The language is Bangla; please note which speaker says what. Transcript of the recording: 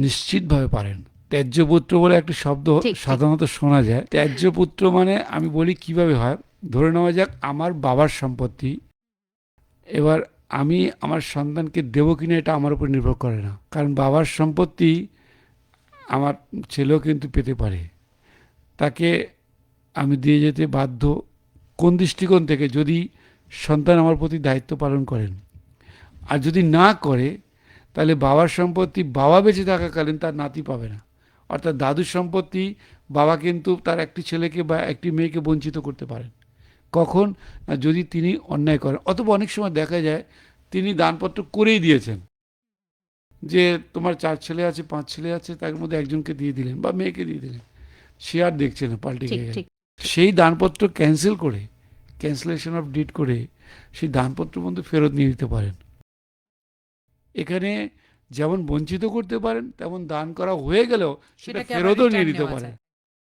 Speaker 1: নিশ্চিতভাবে পারেন। ত্যায্য পুত্র বলে একটা শব্দ। সাধারণত শোনা যায়। ত্যায্য পুত্র মানে আমি বলি কীভাবে হয়? ধরে নেওয়া যাক আমার বাবার সম্পত্তি। এবার আমি আমার সন্তানকে দেবো কিনা এটা আমার উপর নির্ভর করে না। কারণ বাবার সম্পত্তি আমার ছেলেও কিন্তু পেতে পারে। তাকে আমি দিয়ে যেতে বাধ্য কোন দৃষ্টিকোণ থেকে? যদি সন্তান আমার প্রতি দায়িত্ব পালন করেন। আর যদি না করে তাহলে বাবার সম্পত্তি বাবা বেঁচে থাকাকালীন তার নাতি পাবে না। অর্থাৎ দাদুর সম্পত্তি বাবা কিন্তু তার একটি ছেলেকে বা একটি মেয়েকে বঞ্চিত করতে পারেন। কখন? না যদি তিনি অন্যায় করেন। অথবা অনেক সময় দেখা যায় তিনি দানপত্র করেই দিয়েছেন। যে তোমার চার ছেলে আছে পাঁচ ছেলে আছে তার মধ্যে একজনকে দিয়ে দিলেন বা মেয়েকে দিয়ে দিলেন। সে আর দেখছে না পাল্টে গিয়ে সেই দানপত্র ক্যান্সেল করে ক্যান্সেলেশন অফ ডিট করে সেই দানপত্র পর্যন্ত ফেরত নিয়ে নিতে পারেন। এখানে যেমন বঞ্চিত করতে পারেন তেমন দান করা হয়ে গেলেও সেটা ফেরতও নিয়ে নিতে পারেন।